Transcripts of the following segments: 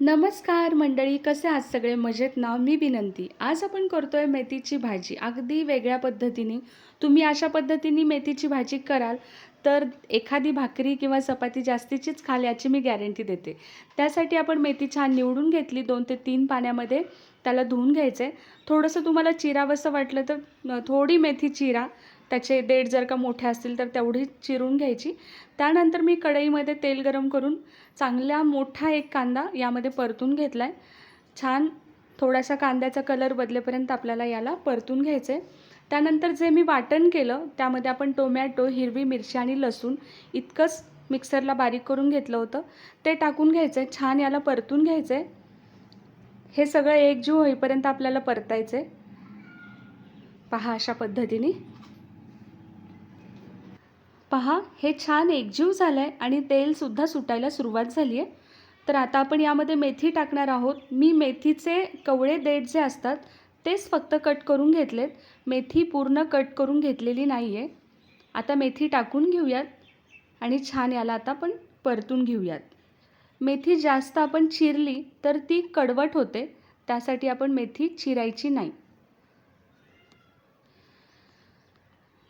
नमस्कार मंडळी कसे आहात सगळे? मजेत ना? मी विनंती. आज आपण करतोय मेथीची भाजी. अगदी वेगळ्या पद्धतीने. तुम्ही अशा पद्धतीने मेथीची भाजी कराल तर एखादी भाकरी किंवा चपाती जास्तीचीच खाल याची मी गॅरंटी देते. त्यासाठी आपण मेथी छान निवडून घेतली दोन ते तीन पाण्यामध्ये. त्याला धुवून घ्यायचं आहे थोडंसं तुम्हाला चिरावंसं वाटलं तर थोडी मेथी चिरा. त्याचे देठ जर का मोठे असतील तर तेवढी चिरून घ्यायची. त्यानंतर मी कढईमध्ये तेल गरम करून चांगला मोठा एक कांदा यामध्ये परतून घेतला आहे छान थोडासा कांद्याचा कलर बदलेपर्यंत आपल्याला याला परतून घ्यायचं आहे त्यानंतर जे मी वाटण केलं त्यामध्ये आपण टोमॅटो हिरवी मिरची आणि लसूण इतकंच मिक्सरला बारीक करून घेतलं होतं. ते टाकून घ्यायचं आहे छान याला परतून घ्यायचं आहे हे सगळं एकजीव होईपर्यंत आपल्याला परतायचं आहे पहा अशा पद्धतीने. पहा हे छान एकजीव झालं आहे आणि तेलसुद्धा सुटायला सुरुवात झाली आहे तर आता आपण यामध्ये मेथी टाकणार आहोत. मी मेथीचे कवळे देठ जे असतात तेच फक्त कट करून घेतलेत. मेथी पूर्ण कट करून घेतलेली नाही आहे आता मेथी टाकून घेऊयात आणि छान याला आता आपण परतून घेऊयात. मेथी जास्त आपण चिरली तर ती कडवट होते त्यासाठी आपण मेथी चिरायची नाही.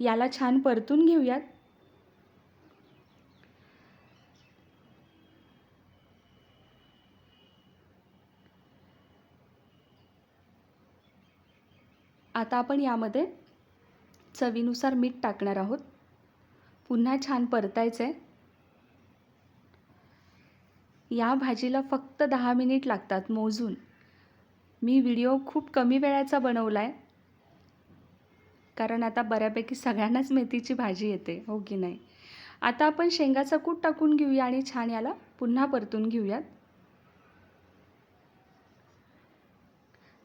याला छान परतून घेऊयात. आता आपण यामध्ये चवीनुसार मीठ टाकणार आहोत. पुन्हा छान परतायचं आहे या भाजीला फक्त दहा मिनिट लागतात मोजून. मी व्हिडिओ खूप कमी वेळाचा बनवला आहे कारण आता बऱ्यापैकी सगळ्यांनाच मेथीची भाजी येते हो की नाही? आता आपण शेंगाचा कूट टाकून घेऊया आणि छान याला पुन्हा परतून घेऊयात.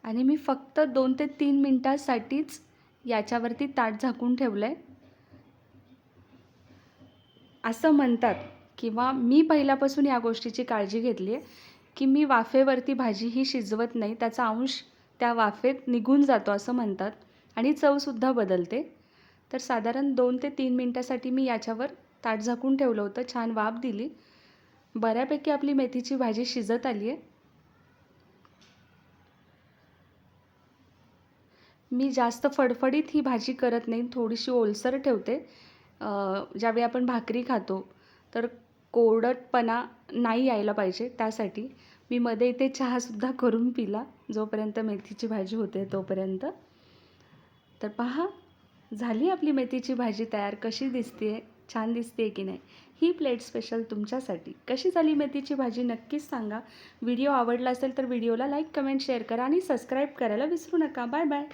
आणि मी फक्त दोन ते तीन मिनटासाठीच याच्यावरती ताट झाकून ठेवलं आहे असं म्हणतात किंवा मी पहिल्यापासून या गोष्टीची काळजी घेतली आहे की मी वाफेवरती भाजी ही शिजवत नाही त्याचा अंश त्या वाफेत निघून जातो असं म्हणतात आणि चवसुद्धा बदलते. तर साधारण दोन ते तीन मिनटासाठी मी याच्यावर ताट झाकून ठेवलं होतं छान वाफ दिली. बऱ्यापैकी आपली मेथीची भाजी शिजत आली आहे मी जास्त फडफडीत ही भाजी करत नाही थोडीशी ओलसर ठेवते. ज्यावेळी आपण भाकरी खातो तर कोरडटपणा नाही यायला पाहिजे त्यासाठी. मी मध्ये इथे चहासुद्धा करून पिला जोपर्यंत मेथीची भाजी होते तोपर्यंत. तर पहा झाली आपली मेथीची भाजी तयार कशी दिसते छान दिसते की नाही? ही प्लेट स्पेशल तुमच्यासाठी. कशी झाली मेथीची भाजी नक्कीच सांगा. व्हिडिओ आवडला असेल तर व्हिडिओला लाईक कमेंट शेअर करा आणि सबस्क्राईब करायला विसरू नका. Bye bye.